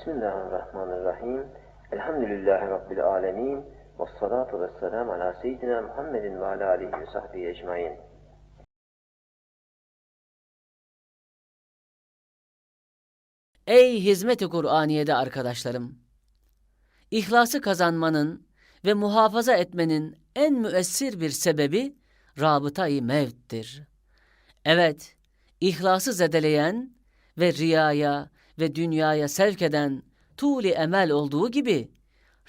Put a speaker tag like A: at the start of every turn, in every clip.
A: Bismillahirrahmanirrahim. Elhamdülillahi Rabbil alemin. Ve salatu ve selamu ala seyyidina Muhammedin ve ala alihi ve sahbihi ecmain.
B: Ey hizmet-i Kur'aniye'de arkadaşlarım! İhlası kazanmanın ve muhafaza etmenin en müessir bir sebebi rabıta-i mevttir. Evet, ihlası zedeleyen ve riyaya ve dünyaya sevk eden tuğli emel olduğu gibi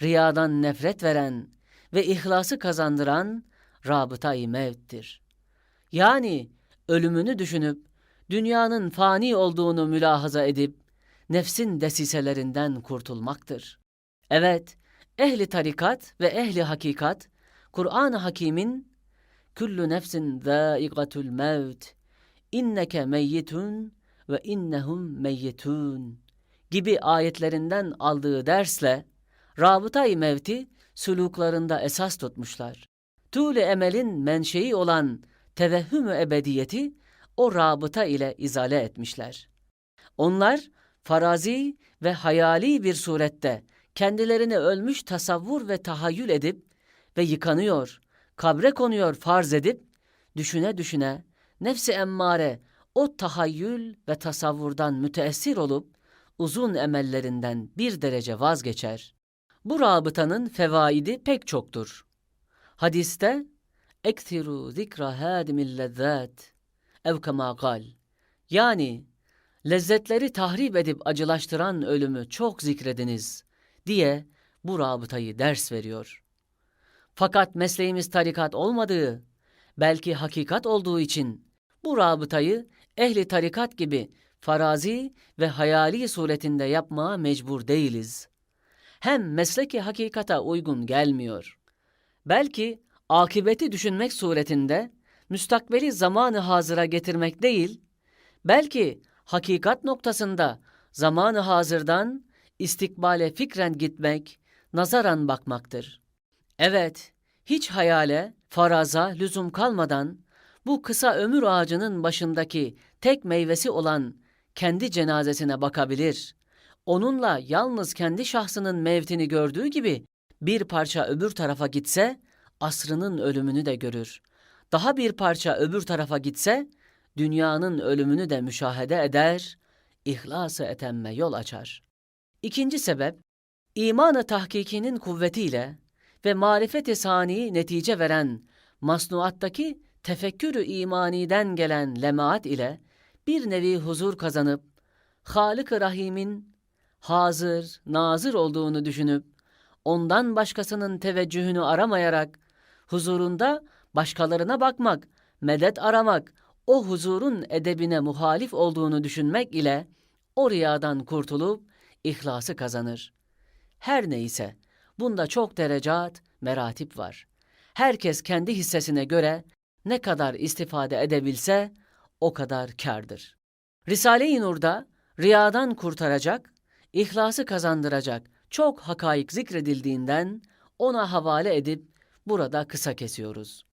B: riyadan nefret veren ve ihlası kazandıran rabıta-i mevttir. Yani ölümünü düşünüp dünyanın fani olduğunu mülahaza edip nefsin desiselerinden kurtulmaktır. Evet, ehli tarikat ve ehli hakikat Kur'an-ı Hakîm'in Kullu nefsin zâigatul mevt inneke meyyitun ve innehum meyyitun gibi ayetlerinden aldığı dersle rabıta-i mevti süluklarında esas tutmuşlar. Tûle emelin menşei olan tevehhüm ebediyeti o rabıta ile izale etmişler. Onlar farazi ve hayali bir surette kendilerini ölmüş tasavvur ve tahayyül edip ve yıkanıyor, kabre konuyor farz edip, düşüne düşüne nefsi emmare o tahayyül ve tasavvurdan müteessir olup uzun emellerinden bir derece vazgeçer. Bu rabıtanın fevaidi pek çoktur. Hadiste ektiru zikra hadimil lezzat ev kema gal. Yani lezzetleri tahrip edip acılaştıran ölümü çok zikrediniz diye bu rabıtayı ders veriyor. Fakat mesleğimiz tarikat olmadığı, belki hakikat olduğu için bu rabıtayı ehli tarikat gibi farazi ve hayali suretinde yapmaya mecbur değiliz. Hem mesleki hakikata uygun gelmiyor. Belki akibeti düşünmek suretinde müstakbeli zamanı hazıra getirmek değil, belki hakikat noktasında zamanı hazırdan istikbale fikren gitmek, nazaran bakmaktır. Evet, hiç hayale, faraza lüzum kalmadan bu kısa ömür ağacının başındaki tek meyvesi olan kendi cenazesine bakabilir. Onunla yalnız kendi şahsının mevtini gördüğü gibi bir parça öbür tarafa gitse asrının ölümünü de görür. Daha bir parça öbür tarafa gitse dünyanın ölümünü de müşahede eder, ihlası etemme yol açar. İkinci sebep, imanı tahkikinin kuvvetiyle ve marifeti sani netice veren masnuattaki tefekkürü imaniden gelen lemaat ile bir nevi huzur kazanıp Halık-ı Rahim'in hazır, nazır olduğunu düşünüp ondan başkasının teveccühünü aramayarak huzurunda başkalarına bakmak, medet aramak, o huzurun edebine muhalif olduğunu düşünmek ile o riyadan kurtulup ihlası kazanır. Her neyse, bunda çok derecat, meratip var. Herkes kendi hissesine göre ne kadar istifade edebilse o kadar kârdır. Risale-i Nur'da riyadan kurtaracak, ihlası kazandıracak çok hakaik zikredildiğinden ona havale edip burada kısa kesiyoruz.